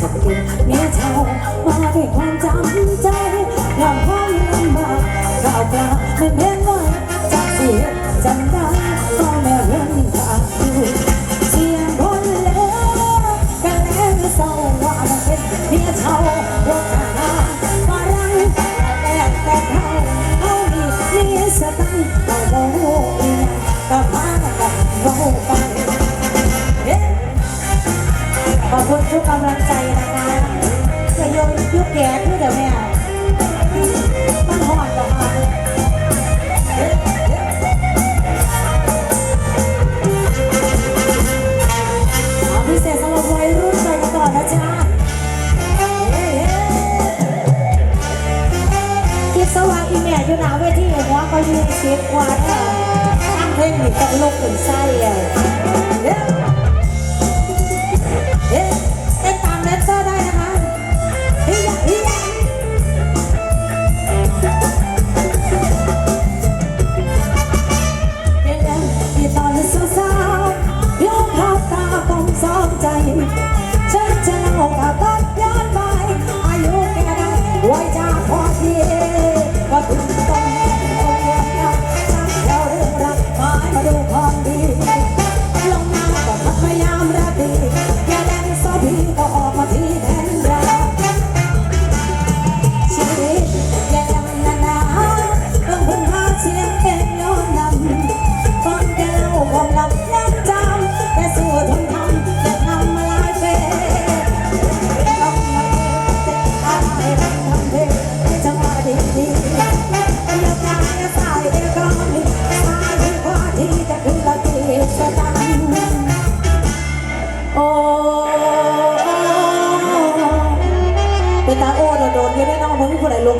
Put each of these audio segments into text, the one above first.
จะเก็บเนื้เท่มาด้วยความจำใจ เช็คว่าทำเพลงหนูตลกถึงไส้เลย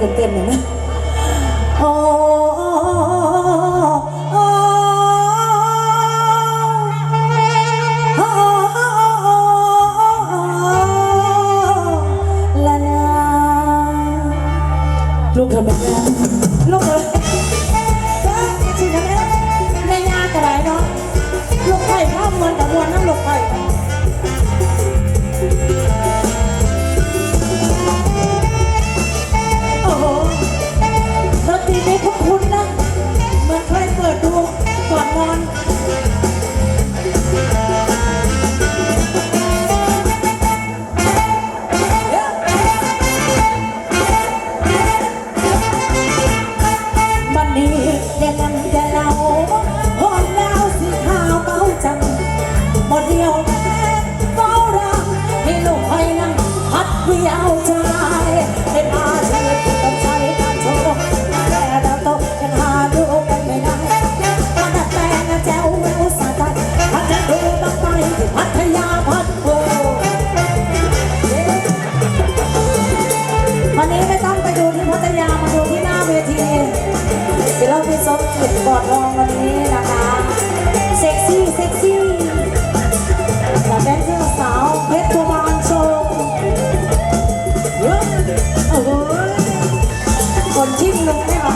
กันเต็มๆอยนะ มจุดกอดลองวันนี้นะคะ เซ็กซี่ เซ็กซี่กับแดนเซอร์สาวเพชรตัวบางชงเโอ้โคนชิ้นลงได้ไหม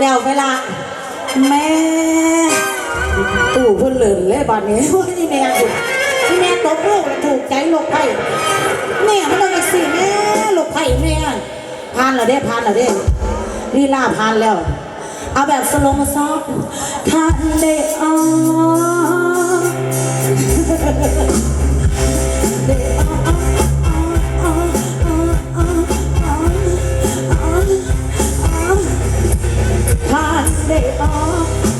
แล้วเวลา แม่ตู่เพิ่นเลินเลยบาดนี้ว่าที่แม่ถูกที่แม่ตบลูกถูกใจลูกไผ่แม่มันเลยสิแม่ลูกไผ่แม่พานเหรอเด้พานเหรอเด้ลีลาพานแล้ว เอาแบบสโลมาซอฟทานได้อ ผ่านได้ออกได้ออก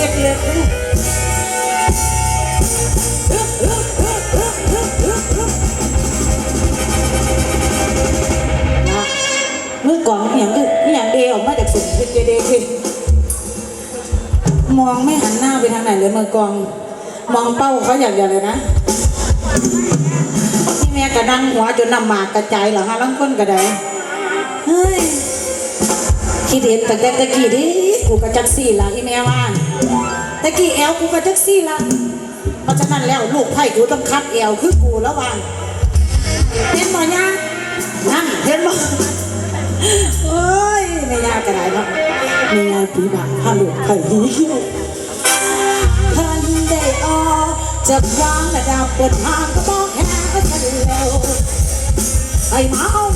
จะเช็คเมื่อกล่องอย่างอย่างเดียวออกมาจากสุดเดเดคือมองไม่หันหน้าไปทางไหนเลยเมื่อกลอง มองเป้าเขาอย่างเดียวเลยนะที่แม่กระดังหัวจนน้ำหมากกระจายเหรอฮะลังก้นกระไดเฮ้ยคิดเห็นแต่แต่ตะกี้ดิ กูกระจักซี่ละอีแม่ว่าตะกี้แอลกูกระจักซี่ละเพราะฉะนั้นแล้วลูกไผ่กูต้องคัดแอลคือกูแล้วว่าเห็นบ่ยังนั่นเห็นบ่โอ้ยไม่ยากกระไรเนาะไม่ยากปีบาถ้าลูกไผ่หีิ้วทันได้ออจากวางระดับเปิดทางก็บอกแค่ก็จะเร็วไอ้หมาเอา